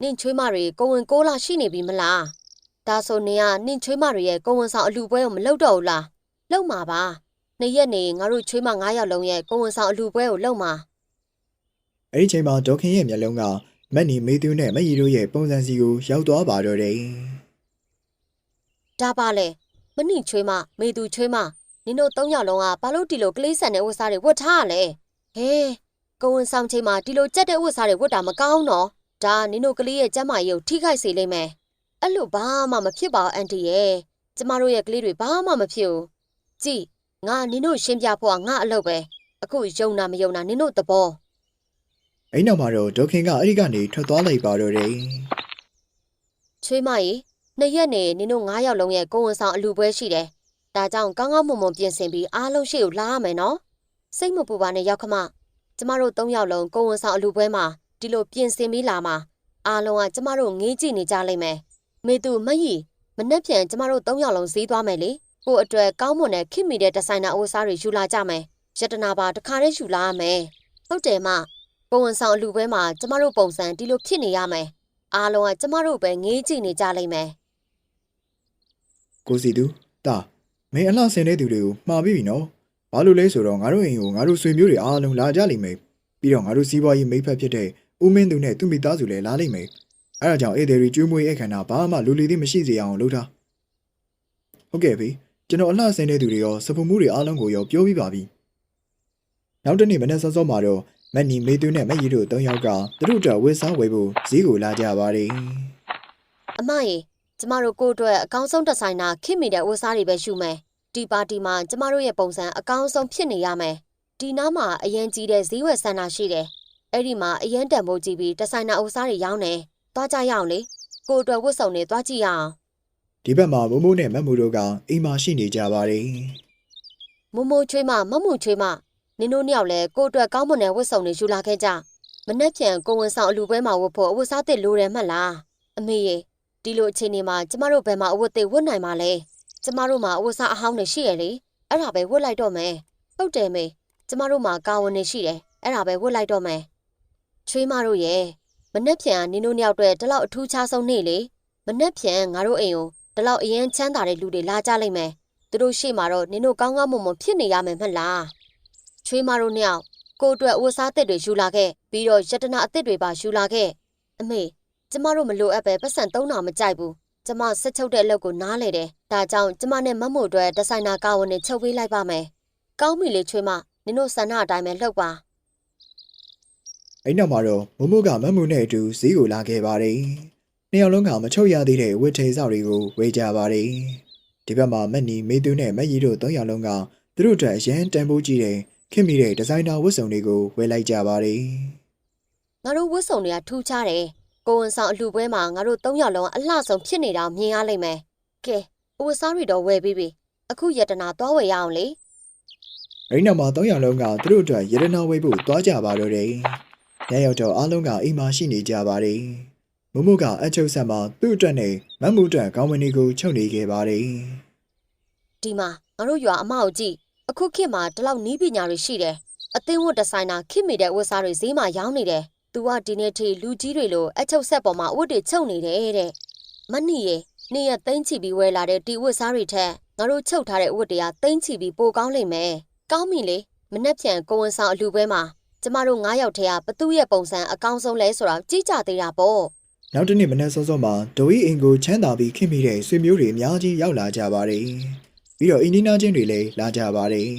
နင့်ချွေးမတွေကိုဝင်ကိုလာရှိနေပြီမလားဒါဆိုနင်ကနင့်ချွေးမတွေရဲ့ကိုဝင်ဆောင်အလူပွဲကိုမလုပ်တော့ဘူးလားလုပ်မှာပါနေ့ရက်နေငါတို့ချွေးမ9ယောက်လုံးရဲ့ကိုဝင်ဆောင်အလူပွဲကိုလုပ်မှာ။အဲ့ဒီချိန်မှာဒေါခင်ရဲ့မျက်လုံးကမက်နီမေသူနဲ့မက်ရီတို့ရဲ့ပုံစံစီကိုရောက်သွားပါတော့တယ်ဒါပါလေ မနှိချွေးမမေသူချွေးမနင်တို့သုံးယောက်လုံးကဘာလို့ဒီလိုကလေးဆန်တဲ့ဝတ်စားတွေဝတ်ထားရလဲဟဲကိုဝင်ဆောင်ချိန်မှာဒီလိုကြက်တဲ့ဝတ်စားတွေဝတ်တာမကောင်းတော့ဒါနင်တို့ကလေးရဲ့ကျန်းမာရေးကိုထိခိုက်စေလိမ့်မယ်အဲ့လိုဘာမှမဖြစ်ပါဘူးအန်တီရဲ့ကျမတို့ရဲ့ကလေးတွေဘာမှမဖြစ်ဘူးကြည်ငါနင်တို့ရှင်းပြဖို့ကငါအလုပ်ပဲအခုယုံနာမယုံနာနင်တို့သဘော။အဲ့နောက်မှာတော့ဒေါခင်ကအဲ့ဒီကနေထွက်သွားလိုက်ပါတော့တယ်။ချွေးမကြီး နှစ်ရက်နေနင်တို့9ယောက်လုံးရဲ့ကိုဝန်ဆောင်အလူပွဲရှိတယ်။ဒါကြောင့်ကောင်းကောင်းမွန်မွန်ပြင်ဆင်ပြီးအားလုံးရှိကိုလာရမယ်နော်။စိတ်မပူပါနဲ့ရောက်ခမ။ကျမတို့၃ယောက်လုံးကိုဝန်ဆောင်အလူပွဲမှာဒီလိုပြင်ဆင်ပြီးလာမှာအားလုံးကကျမတို့ငေးကြည့်နေကြလိမ့်မယ်။မေသူမတ်ကြီးမနှက်ပြန်ကျမတို့၃ယောက်လုံးဈေးသွားမယ်လေ။ကို့အတွက်ကောင်းမွန်တဲ့ခင်မီတဲ့ဒီဇိုင်နာအဝတ်အစားတွေယူလာကြမယ်။ရတနာပါတစ်ခါတည်းယူလာရမယ်။ဟုတ်တယ်မ။ကိုဝန်ဆောင်အလူပွဲမှာကျမတို့ပုံစံဒီလိုဖြစ်နေရမယ်။အားလုံးကကျမတို့ပဲငေးကြည့်နေကြလိမ့်မယ်။ ကိုစီသူတာမင်းအလှဆင်တဲ့သူတွေကိုမှားပြီးပြီနော်ဘာလို့လဲဆိုတော့ငါတို့အိမ်ကိုငါတို့ဆွေမျိုးတွေအားလုံးလာကြလိမ့်မယ်ပြီးတော့ငါတို့စီးပွားရေးမိတ်ဖက်ဖြစ်တဲ့ဦးမင်းသူနဲ့သူမိသားစုလည်းလာလိမ့်မယ်အဲဒါကြောင့်ဧည့်သည်တွေကျွေးမွေးအခမ်းအနားဘာမှလူလီသေးမရှိစေအောင်လုပ်ထားဟုတ်ကဲ့ဖေကျွန်တော်အလှဆင်တဲ့သူတွေရောစပူမှုတွေအားလုံးကိုရောပြောပြီးပါပြီနောက်တစ်နေ့မနေ့စောစောမှာတော့မက်နီမေသူနဲ့မက်ရီတို့၃ယောက်ကသူတို့အတွက်ဝတ်စားဝယ်ဖို့ဈေးကိုလာကြပါတယ်အမရေ ကျမတို့ကိုယ့်အတွက်အကောင်းဆုံးဒီဇိုင်နာခင်မိတဲ့ဝတ်စားတွေပဲရှုမယ်ဒီပါတီမှာကျမတို့ရဲ့ပုံစံအကောင်းဆုံးဖြစ်နေရမယ်ဒီနားမှာအရင်ကြီးတဲ့ဈေးဝယ်ဆန္ဒရှိတယ်အဲ့ဒီမှာအရင်တန်ဖိုးကြည့်ပြီးဒီဇိုင်နာဝတ်စားတွေရောင်းတယ်သွားကြရအောင်လေကိုယ့်အတွက်ဝတ်စုံတွေသွားကြည့်ရအောင်ဒီဘက်မှာမိုးမိုးနဲ့မက်မူတို့ကအိမ်မှာရှိနေကြပါတယ်မမိုးချွေးမမမှုချွေးမနင်တို့နှစ်ယောက်လည်းကိုယ့်အတွက်ကောင်းမွန်တဲ့ဝတ်စုံတွေယူလာခဲ့ကြမနှက်ပြန်ကိုဝန်ဆောင်အလူပွဲမှာဝတ်ဖို့အဝတ်စားသစ်လိုတယ်မှတ်လားအမေရေ ဒီလိုအချိန်ဒီမှာကျမတို့ဘယ်မှာအဝတ်သစ်ဝတ်နိုင်မှာလဲကျမတို့မှာအဝတ်စားအဟောင်းတွေရှိရလေအဲ့ဒါပဲဝတ်လိုက်တော့မယ်ဟုတ်တယ်မေကျမတို့မှာကာဝန်တွေရှိတယ်အဲ့ဒါပဲဝတ်လိုက်တော့မယ်ချွေးမတို့ရဲ့မနှက်ပြန်နင်တို့နှစ်ယောက်အတွက်ဒီလောက်အထူးခြားဆုံးနေ့လေမနှက်ပြန်ငါတို့အိမ်ကိုဒီလောက်အရင်ချမ်းသာတဲ့လူတွေလာကြလိမ့်မယ်သူတို့ရှေ့မှာတော့နင်တို့ကောင်းကောင်းမွန်မွန်ဖြစ်နေရမယ်မဟုတ်လားချွေးမတို့နှစ်ယောက်ကိုယ့်အတွက်အဝတ်စားသစ်တွေယူလာခဲ့ပြီးတော့ယတနာအသစ်တွေပါယူလာခဲ့အမေ ကျမတို့မလိုအပ်ပဲပတ်စံသုံးတာမကြိုက်ဘူးကျမဆက်ချုပ်တဲ့အလုပ်ကိုနားလေတယ်ဒါကြောင့်ကျမနဲ့မတ်မို့အတွက်ဒီဇိုင်နာကာဝန်တွေချုပ်ပေးလိုက်ပါမယ်ကောင်းပြီလေချွေးမနင်တို့ဆန္ဒအတိုင်းပဲလှုပ်ပါအဲ့နောက်မှာတော့မိုးမိုးကမက်မူနဲ့အတူဈေးကိုလာခဲ့ပါတယ်နှစ်ယောက်လုံးကမချုပ်ရသေးတဲ့ဝတ်ထေစောက်တွေကိုဝေကြပါတယ်ဒီဘက်မှာမက်နီမေသူနဲ့မက်ရီတို့၃ယောက်လုံးကသူတို့အတွက်အရန်တန်ဖိုးကြီးတဲ့ခင်မိတဲ့ဒီဇိုင်နာဝတ်စုံတွေကိုဝယ်လိုက်ကြပါတယ်ငါတို့ဝတ်စုံတွေကထူးခြားတယ် ကိုဝန်ဆောင်အလှပွဲမှာငါတို့၃ယောက်လုံးအလှဆုံးဖြစ်နေတာမြင်ရလိမ့်မယ်ကဲအဝတ်စားတွေတော့ဝယ်ပြီးပြီအခုယတနာသွားဝယ်ရအောင်လေအဲ့နောက်မှာ၃ယောက်လုံးကသူတို့အတွက်ရတနာဝယ်ဖို့သွားကြပါတော့တယ်ညရောက်တော့အားလုံးကအိမ်မှာရှိနေကြပါတယ်မိုးမိုးကအချုပ်ဆက်မှာသူ့အတွက်နဲ့မက်မူအတွက်ခေါင်းဝင်တွေကိုချုပ်နေခဲ့ပါတယ်ဒီမှာငါတို့ရွာအမကိုကြည့်အခုခေတ်မှာဒီလောက်နီးပညာတွေရှိတယ်အသင်းဝတ်ဒီဇိုင်နာခေတ်မီတဲ့ဝတ်စားတွေဈေးမှာရောင်းနေတယ် သူကဒီနေ့ထိလူကြီးတွေလိုအချုပ်ဆက်ပေါ်မှာအဝတ်တွေချုပ်နေတယ်တဲ့မနီရဲ့နေရသိမ့်ချီပြီးဝယ်လာတဲ့ဒီဝတ်စားတွေထက်ငါတို့ချုပ်ထားတဲ့အဝတ်တွေကသိမ့်ချီပြီးပိုကောင်းလိမ့်မယ်ကောင်းပြီလေမနှက်ဖြန်ကိုဝန်ဆောင်အလူပွဲမှာကျမတို့9ယောက်ထဲကဘသူ့ရဲ့ပုံစံအကောင်းဆုံးလဲဆိုတော့ကြည့်ကြသေးတာပေါ့နောက်တစ်နေ့မနက်စောစောမှာဒိုဤအိမ်ကိုချမ်းသာပြီးခင်မိတဲ့ဆွေမျိုးတွေအများကြီးရောက်လာကြပါတယ်ပြီးတော့အင်းဒီနာချင်းတွေလည်းလာကြပါတယ်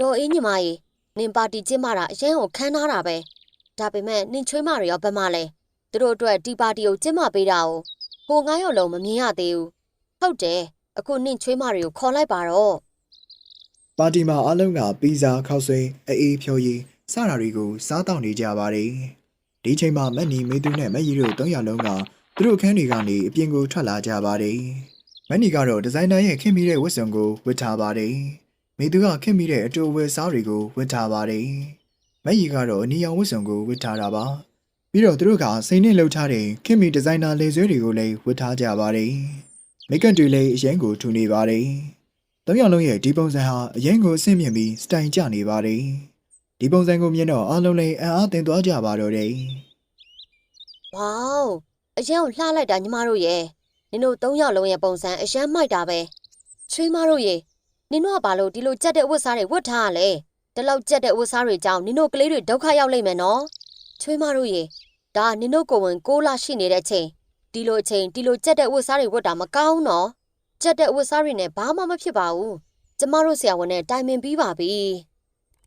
တော်အေးညီမကြီး နင်ပါတီကျင်းမာတာအရင်ကိုခန်းထားတာပဲဒါပေမဲ့နင်ချွေးမတွေရောဘယ်မှလဲသူတို့အတွက်ဒီပါတီကိုကျင်းမာပေးတာကိုဟိုငါးယောက်လုံးမမြင်ရသေးဘူးဟုတ်တယ်အခုနင်ချွေးမတွေကိုခေါ်လိုက်ပါတော့ပါတီမှာအားလုံးကပီဇာခောက်ဆွဲအေးဖြော်ရည်စတာတွေကိုစားတောက်နေကြပါတယ်ဒီချိန်မှာမက်နီမေသူနဲ့မက်ရီတို့၃ယောက်လုံးကသူတို့အခန်းတွေကနေအပြင်ကိုထွက်လာကြပါတယ်မက်နီကတော့ဒီဇိုင်နာရဲ့ခင်မိတဲ့ဝတ်စုံကိုဝတ်ထားပါတယ် မေသူကခင်မိတဲ့အတူအဝယ်စားတွေကိုဝတ်ထားပါတယ်မက်ရီကတော့အနီရောင်ဝတ်စုံကိုဝတ်ထားတာပါပြီးတော့သူတို့ကစိန်နဲ့လှုပ်ထားတဲ့ခင်မိဒီဇိုင်နာလေဆွဲတွေကိုလည်းဝတ်ထားကြပါတယ်မိတ်ကပ်တွေလည်းအရင်ကိုထူနေပါတယ်သုံးယောက်လုံးရဲ့ဒီပုံစံဟာအရင်ကိုအဆင့်မြင့်ပြီးစတိုင်ကျနေပါတယ်။ဒီပုံစံကိုမြင်တော့အားလုံးလည်းအံ့အားသင်သွားကြပါတော့တယ်ဝေါအရင်ကိုလှလိုက်တာညီမတို့ရဲ့နင်တို့၃ယောက်လုံးရဲ့ပုံစံအရန်မိုက်တာပဲချွေးမတို့ရဲ့ နင်တို့ကဘာလို့ဒီလိုကြက်တဲ့ဝတ်စားတွေဝတ်ထားရလဲဒီလောက်ကြက်တဲ့ဝတ်စားတွေကြောင့်နင်တို့ကလေးတွေဒုက္ခရောက်လိမ့်မယ်နော်ချွေးမတို့ရဲ့ဒါနင်တို့ကိုယ်ဝင်6လရှိနေတဲ့ချိန်ဒီလိုအချိန်ဒီလိုကြက်တဲ့ဝတ်စားတွေဝတ်တာမကောင်းနော်ကြက်တဲ့ဝတ်စားတွေနဲ့ဘာမှမဖြစ်ပါဘူးကျမတို့ဆရာဝန်နဲ့တိုင်ပင်ပြီးပါပြီ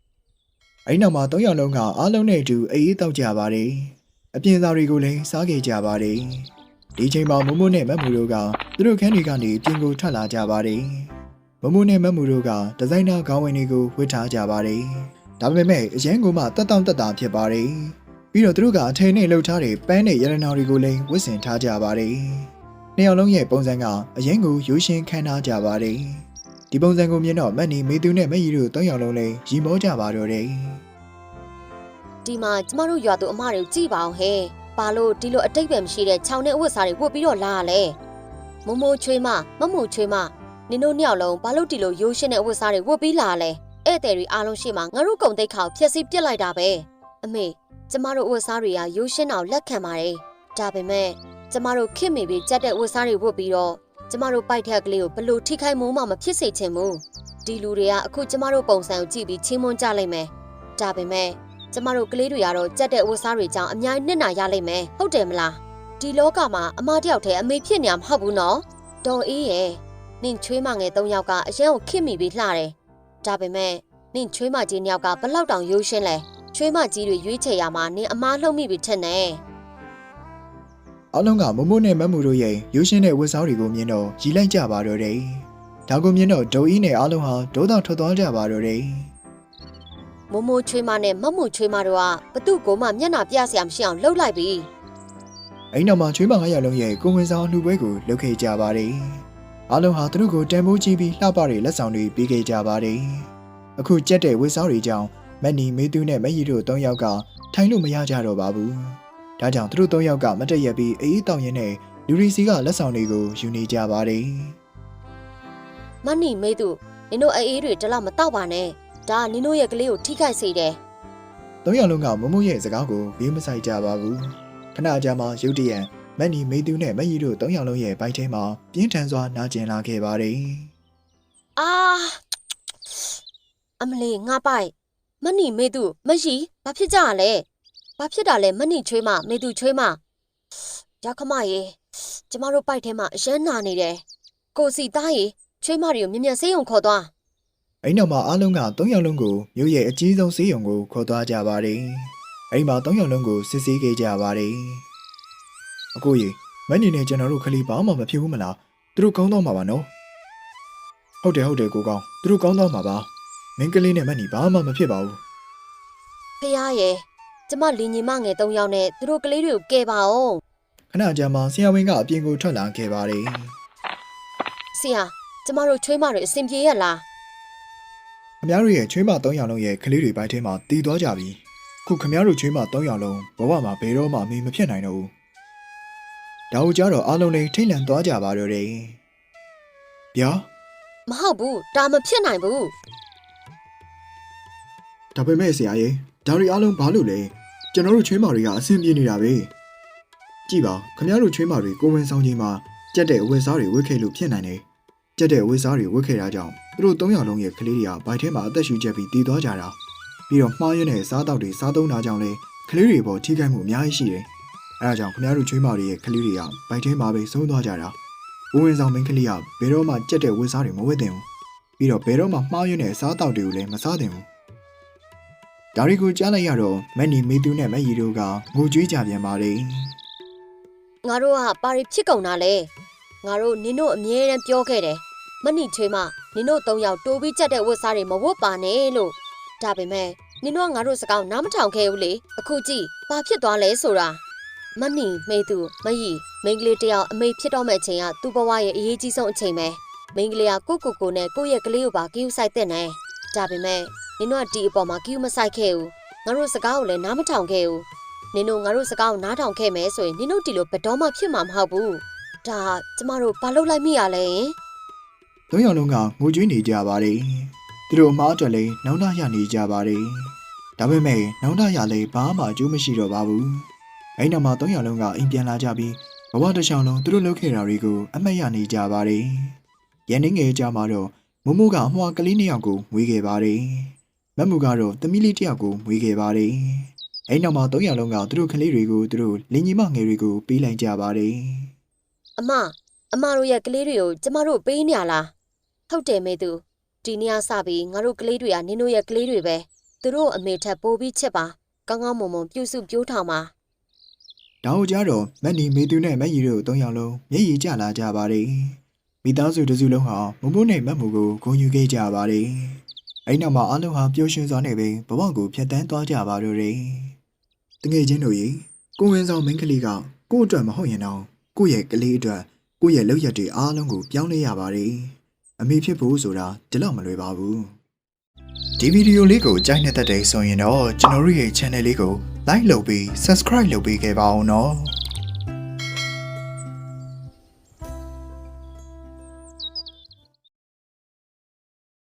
။အဲဒီနောက်မှာသုံးယောက်လုံးကအားလုံးနဲ့အတူအေးအေးတောက်ကြပါတယ်။အပြင်သားတွေကိုလည်းစားခဲ့ကြပါတယ်။ဒီချိန်မှာမမိုးနဲ့မက်မူတို့ကသူတို့ခန်းတွေကနေပြင်ကိုထွက်လာကြပါတယ်။ မမိုးနဲ့မက်မူတို့ကဒီဇိုင်နာခေါင်းဝင်တွေကိုဝတ်ထားကြပါတယ်။ဒါပေမဲ့အရင်ကမှတက်တောင့်တက်တာဖြစ်ပါတယ်။ပြီးတော့သူတို့ကအထည်နဲ့လှုပ်ထားတဲ့ပန်းနဲ့ရတနာတွေကိုလည်းဝတ်ဆင်ထားကြပါတယ်။နှစ်ယောက်လုံးရဲ့ပုံစံကအရင်ကိုရိုးရှင်းခမ်းထားကြပါတယ်။ဒီပုံစံကိုမြင်တော့မက်နီမေသူနဲ့မက်ရီတို့သုံးယောက်လုံးလည်းရီမောကြပါတော့တယ်။ဒီမှာကျမတို့ရွာသူအမတွေကိုကြည့်ပါအောင်ဟဲ့ဘာလို့ဒီလိုအတိတ်ပဲမရှိတဲ့ခြောင်နဲ့အဝတ်စားတွေဝတ်ပြီးတော့လာရလဲမမိုးချွေးမမမိုးချွေးမ နင်တို့နှစ်ယောက်လုံးဘာလို့ဒီလိုရိုးရှင်းတဲ့အဝတ်စားတွေဝတ်ပြီးလာရလဲဧည့်သည်တွေအားလုံးရှိမှငါတို့ကုံတိတ်ခါကိုဖျက်ဆီးပစ်လိုက်တာပဲအမေကျမတို့အဝတ်စားတွေကရိုးရှင်းအောင်လက်ခံပါတယ်ဒါပေမဲ့ကျမတို့ခင်မိပြီးကြက်တဲ့အဝတ်စားတွေဝတ်ပြီးတော့ကျမတို့ပိုက်ထက်ကလေးကိုဘလို့ထိခိုက်မှုမှမဖြစ်စေချင်ဘူးဒီလူတွေကအခုကျမတို့ပုံစံကိုကြည့်ပြီးချင်းမွန်းကြလိမ့်မယ်ဒါပေမဲ့ကျမတို့ကလေးတွေကတော့ကြက်တဲ့ဝတ်စားတွေကြောင့်အများကြီးနစ်နာရလိမ့်မယ်ဟုတ်တယ်မလားဒီလောကမှာအမတယောက်တည်းအမေဖြစ်နေမှာမဟုတ်ဘူးနော်တော်အေးရဲ့ နင်ချွေးမငယ်၃ယောက်ကအရင်ကိုခစ်မိပြီးလှတယ်ဒါပေမဲ့နင့်ချွေးမကြီးနှစ်ယောက်ကဘလောက်တောင်ရိုးရှင်းလဲချွေးမကြီးတွေရွေးချယ်ရမှာနင်အမားလှုပ်မိပြီထင်တယ်အားလုံးကမမိုးနဲ့မတ်မူတို့ရဲ့ရိုးရှင်းတဲ့ဝတ်စားတွေကိုမြင်တော့ရီလိုက်ကြပါတော့တယ်။ဒါကိုမြင်တော့ဒိုအီးနဲ့အားလုံးဟာဒေါသထွက်သွားကြပါတော့တယ်မမိုးချွေးမနဲ့မတ်မှုချွေးမတို့ကဘသူ့ကိုမှမျက်နှာပြစရာမရှိအောင်လှုပ်လိုက်ပြီ။အဲ့နောက်မှာချွေးမငါးယောက်လုံးရဲ့ကိုဝင်ဆောင်လှူပွဲကိုလုပ်ခဲ့ကြပါတယ်။ အားလုံးဟာသူတို့ကိုတန်ဖိုးကြီးပြီးလှပတဲ့လက်ဆောင်တွေပေးခဲ့ကြပါတယ်။အခုကြက်တဲ့ဝတ်စားတွေကြောင့်မက်နီမေသူနဲ့မက်ရီတို့၃ယောက်ကထိုင်လို့မရကြတော့ပါဘူး။ဒါကြောင့်သူတို့၃ယောက်ကမတက်ရက်ပြီးအေးအေးတောင်းရင်းနဲ့လူရီစီကလက်ဆောင်တွေကိုယူနေကြပါတယ်။မတ်နီမေးသူနင်တို့အေးအေးတွေတလောက်မတော့ပါနဲ့ဒါကနင်တို့ရဲ့ကလေးကိုထိခိုက်စေတယ်သုံးယောက်လုံးကမမုံရဲ့စကားကိုဘေးမဆိုင်ကြပါဘူးခဏကြာမှရုတ်တရက် မက်နီမိသူနဲ့မက်ရီတို့သုံးယောက်လုံးရဲ့ဘိုက်ထဲမှာပြင်းထန်စွာနာကျင်လာခဲ့ပါတယ်။အာအမလေးငါပိုက်မက်နီမိသူမက်ရီဘာဖြစ်ကြရလဲ။ဘာဖြစ်တာလဲမက်နီချွေးမမိသူချွေးမရခမရေကျမတို့ပိုက်ထဲမှာအရန်နာနေတယ်။ကိုစီသားရေချွေးမတွေကိုမြင်မြန်စေးုံခေါ်သွား။အဲ့နောက်မှာအားလုံးကသုံးယောက်လုံးကိုမြို့ရဲ့အကြီးဆုံးစေးုံကိုခေါ်သွားကြပါတယ်။အဲ့မှာသုံးယောက်လုံးကိုစစ်ဆေးခဲ့ကြပါတယ်။ အကိုကြီးမက်နီနဲ့ကျွန်တော်တို့ခလီဘာမှမဖြစ်ဘူးမလားသူတို့ကောင်းတော့မှာပါနော်ဟုတ်တယ်ဟုတ်တယ်ကိုကောင်းသူတို့ကောင်းတော့မှာပါမင်းကလေးနဲ့မက်နီဘာမှမဖြစ်ပါဘူးဖះရေကျမလင်ညီမငယ်၃ယောက်နဲ့သူတို့ကလေးတွေကိုကယ်ပါအောင်ခဏကြာမှဆရာဝန်ကအပြင်ကိုထွက်လာခဲ့ပါတယ်ဆရာကျမတို့ချွေးမတွေအဆင်ပြေရလားခမားတို့ရဲ့ချွေးမ300လုံးရဲ့ကလေးတွေဘိုက်ထဲမှာတည်သွားကြပြီခုခမားတို့ချွေးမ300လုံးဘဝမှာဘယ်တော့မှမေမဖြစ်နိုင်တော့ဘူး ဒါဟုတ်ကြတော့အားလုံးလေးထိတ်လန့်သွားကြပါတော့တယ်ဗျာမဟုတ်ဘူးဒါမဖြစ်နိုင်ဘူးဒါပေမဲ့ဆရာကြီးဒါတွေအားလုံးဘာလို့လဲကျွန်တော်တို့ချွေးမတွေကအဆင်ပြေနေတာပဲကြည့်ပါခမားတို့ချွေးမတွေကိုဝင်ဆောင်ချိန်မှာကြက်တဲ့အဝတ်စားတွေဝတ်ခဲ့လို့ဖြစ်နိုင်တယ်ကြက်တဲ့အဝတ်စားတွေဝတ်ခဲ့တာကြောင့်သူတို့300လုံးရဲ့ကလေးတွေကဘိုက်ထဲမှာအသက်ရှူချက်ပြီးတည်သွားကြတာပြီးတော့မှားရင်းတဲ့စားတောက်တွေစားသုံးတာကြောင့်လေကလေးတွေပေါ်ထိခိုက်မှုအများကြီးရှိတယ် အဲဒါကြောင့်ခမားတို့ချွေးမတွေရဲ့ကလေးတွေကဘိုက်ထဲမှာပဲဆုံးသွားကြတာကိုဝင်ဆောင်မင်းကလေးကဘယ်တော့မှကြက်တဲ့ဝတ်စားတွေမဝတ်သင့်ဘူးပြီးတော့ဘယ်တော့မှမှားရင်းတဲ့စားတောက်တွေကိုလည်းမစားသင့်ဘူးဒါရီကိုကြားလိုက်ရတော့မက်နီမေသူနဲ့မက်ရီတို့ကငိုကြွေးကြပြန်ပါလေငါတို့ကပါရီဖြစ်ကုန်တာလေငါတို့နင်တို့အမြဲတမ်းပြောခဲ့တယ်မနှိချွေးမနင်တို့၃ယောက်တိုးပြီးချက်တဲ့ဝတ်စားတွေမဝတ်ပါနဲ့လို့ဒါပေမဲ့နင်တို့ကငါတို့စကားနားမထောင်ခဲ့ဘူးလေအခုကြည့်ဘာဖြစ်သွားလဲဆိုတာ မနှိမေသူမယီမိန်းကလေးတယောက်အမေဖြစ်တော့မဲ့အချိန်ကသူ့ဘဝရဲ့အရေးကြီးဆုံးအချိန်ပဲမိန်းကလေးကကိုကိုကိုနဲ့ကိုယ့်ရဲ့ကလေးကိုပါကိူးဆိုင်တဲ့နဲ့ဒါပေမဲ့နင်တို့ကဒီအပေါ်မှာကိူးမဆိုင်ခဲ့ဘူးငါတို့စကားကိုလည်းနားမထောင်ခဲ့ဘူးနင်တို့ငါတို့စကားကိုနားထောင်ခဲ့မယ်ဆိုရင်နင်တို့ဒီလိုဘယ်တော့မှဖြစ်မှာမဟုတ်ဘူး။ဒါကျမတို့ဘာလုပ်လိုက်မိရလဲယင်သုံးယောက်လုံးကငိုကြွေးနေကြပါလေသူတို့အမားအတွက်လည်းနောင်တရနေကြပါလေဒါပေမဲ့နောင်တရလည်းဘာမှအကျိုးမရှိတော့ပါဘူး အဲ့နောက်မှာသုံးယောက်လုံးကအိမ်ပြန်လာကြပြီးဘဝတစ်ချောင်းလုံးသူတို့လုပ်ခဲ့တာတွေကိုအမှတ်ရနေကြပါလေရန်နေငယ်ကြမှာတော့မမိုးကအမွှာကလေးနှစ်ယောက်ကိုမွေးခဲ့ပါတယ်မက်မူကတော့သမီးလေးတစ်ယောက်ကိုမွေးခဲ့ပါတယ်အဲ့နောက်မှာ၃ရက်လုံးကသူတို့ကလေးတွေကိုသူတို့လင်ကြီးမငယ်တွေကိုပေးလိုက်ကြပါတယ်။အမအမတို့ရဲ့ကလေးတွေကိုကျမတို့ပေးနေရလား။ဟုတ်တယ်မေသူဒီနေ့ကစပြီးငါတို့ကလေးတွေကနင်တို့ရဲ့ကလေးတွေပဲသူတို့အမေထက်ပိုပြီးချစ်ပါကောင်းကောင်းမွန်မွန်ပြုစုပြိုးထောင်ပါ။ ဒါဟုတ်ကြတော့မက်နီမေသူနဲ့မက်ရီတို့၃ရက်လုံးမျက်ရည်ကျလာကြပါတယ်။မိသားစုတစ်စုလုံးဟာမမိုးနဲ့မက်မူကိုဂုဏ်ယူခဲ့ကြပါတယ်။အဲ့နောက်မှာအားလုံးဟာပျော်ရွှင်စွာနဲ့ပဲဘဝကိုဖျက်ဆီးသွားကြပါတော့တယ်။တငယ်ချင်းတို့ရေကိုဝင်ဆောင်မင်းကလေးကကို့အတွက်မဟုတ်ရင်တော့ကိုယ့်ရဲ့ကလေးအတွက်ကိုယ့်ရဲ့လောက်ရက်တွေအားလုံးကိုပြောင်းလဲရပါတယ်။အမေဖြစ်ဖို့ဆိုတာဒီလောက်မလွယ်ပါဘူး။ဒီဗီဒီယိုလေးကိုကြိုက်နေတဲ့တဲ့ဆိုရင်တော့ကျွန်တော်တို့ရဲ့ channel လေးကို like လုပ်ပြီး subscribe လုပ်ပေးခဲ့ပါဦးနော်